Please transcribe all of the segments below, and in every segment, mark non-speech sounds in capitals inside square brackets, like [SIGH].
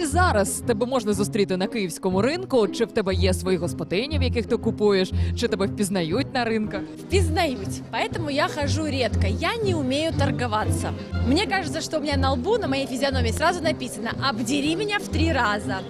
І зараз тебе можна зустріти на київському ринку, чи в тебе є свої господині, в яких ти купуєш, чи тебе впізнають на ринках. Впізнають, Поэтому я хожу редко. Я не умею торговаться. Мне кажется, что у меня на лбу, на моей физиономии сразу написано «Обдери меня в три раза».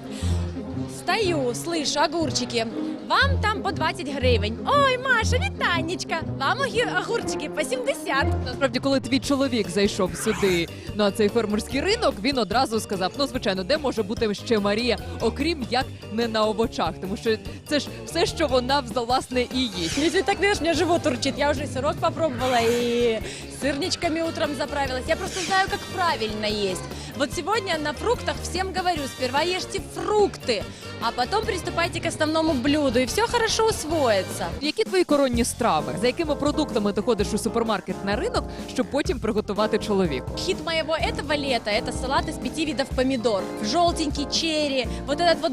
Стою, слышу, огурчики. Вам там по 20 гривень. Ой, Маша, вітанечка. Вам огі- огурчики по 70. Насправді, коли твій чоловік зайшов сюди на цей фермерський ринок, він одразу сказав: ну звичайно, де може бути ще Марія, окрім як не на овочах, тому що це ж все, що вона власне і їсть. Если так, знаешь, мне живот урчит. Я уже и сырок попробовала и сырничками утром заправилась. Я просто знаю, как правильно есть. Вот сегодня на фруктах всем говорю, сперва ешьте фрукты, а потом приступайте к основному блюду, и все хорошо усвоится. Які твої коронні страви? За якими продуктами ти ходиш у супермаркет на ринок, щоб потім приготувати чоловіку? Хит моего этого лета – это салат из пяти видов помидор. Желтенький, черри, вот этот вот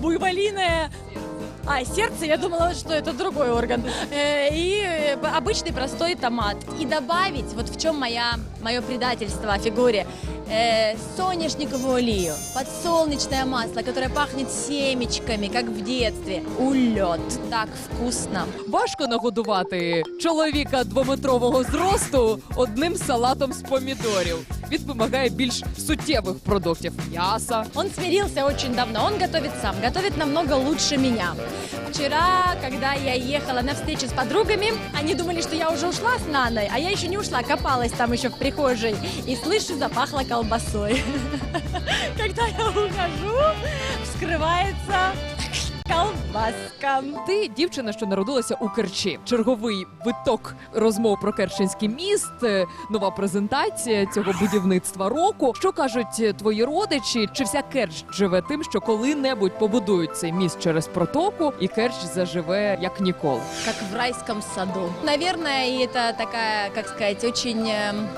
буйволиное а, сердце, я думала, что это другой орган. Э, И э, б- обычный простой томат. И добавить, вот в чем моя, мое предательство о фигуре, э, соняшниковую олею, подсолнечное масло, которое пахнет семечками, как в детстве. Улет. Так вкусно. Важко нагодувати чоловіка двометрового зросту одним салатом з помідорів. Він вимагає більш суттєвих продуктів м'яса. Он смирился очень давно, он готовит сам, готовит намного лучше меня. Вчера, когда я ехала на встречу с подругами, они думали, что я уже ушла с Наной, а я еще не ушла, копалась там еще в прихожей. И слышу, запахло колбасой. [LAUGHS] Когда я ухожу, вскрывается колбаска. Ти дівчина, що народилася у Керчі. Черговий виток розмов про Керченський міст, е, нова презентація цього будівництва року. Що кажуть е, твої родичі? Чи вся Керч живе тим, що коли-небудь побудують цей міст через протоку, і Керч заживе як ніколи? Как в райском саду. Наверное, и это такая, как сказать, очень эм,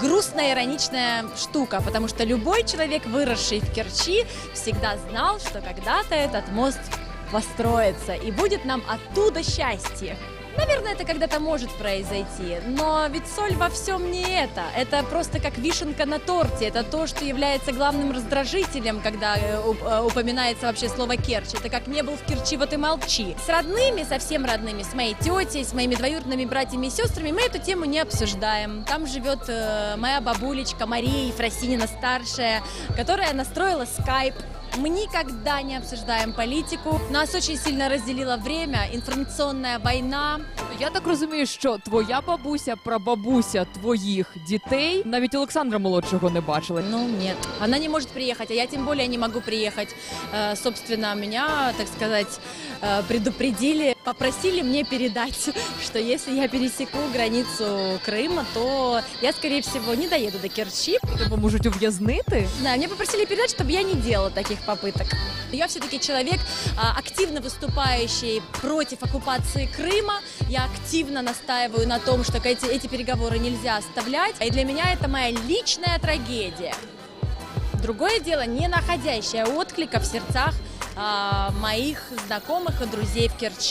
грустная, ироничная штука, потому что любой человек, выросший в Керчи, всегда знал, что когда-то этот мост построится и будет нам оттуда счастье. Наверное, это когда-то может произойти, но ведь соль во всем не это. Это просто как вишенка на торте. Это то, что является главным раздражителем, когда э, э, упоминается вообще слово Керчь. Это как не был в Керчи, вот и молчи. С родными, совсем родными, с моей тетей, с моими двоюродными братьями и сестрами мы эту тему не обсуждаем. Там живет э, моя бабулечка Мария Ефросинина старшая, которая настроила скайп. Мы никогда не обсуждаем политику. Нас очень сильно разделило время, информационная война. Я так розумію, що твоя бабуся, прабабуся твоїх дітей навіть Олександра молодшого не бачила. Ну, нет. Она не может приехать, а я тем более не могу приехать. Э, собственно, меня, так сказать, э, предупредили, Попросили мне передать, [LAUGHS] что если я пересеку границу Крыма, то я, скорее всего, не доеду до Керчи. Тебе можуть ув'язнити. Да, мне попросили передать, чтобы я не делала таких попыток. Я все-таки человек, а, активно выступающий против оккупации Крыма. Я активно настаиваю на том, что эти, эти переговоры нельзя оставлять. И для меня это моя личная трагедия. Другое дело, не находящее отклика в сердцах а, моих знакомых и друзей в Керчи.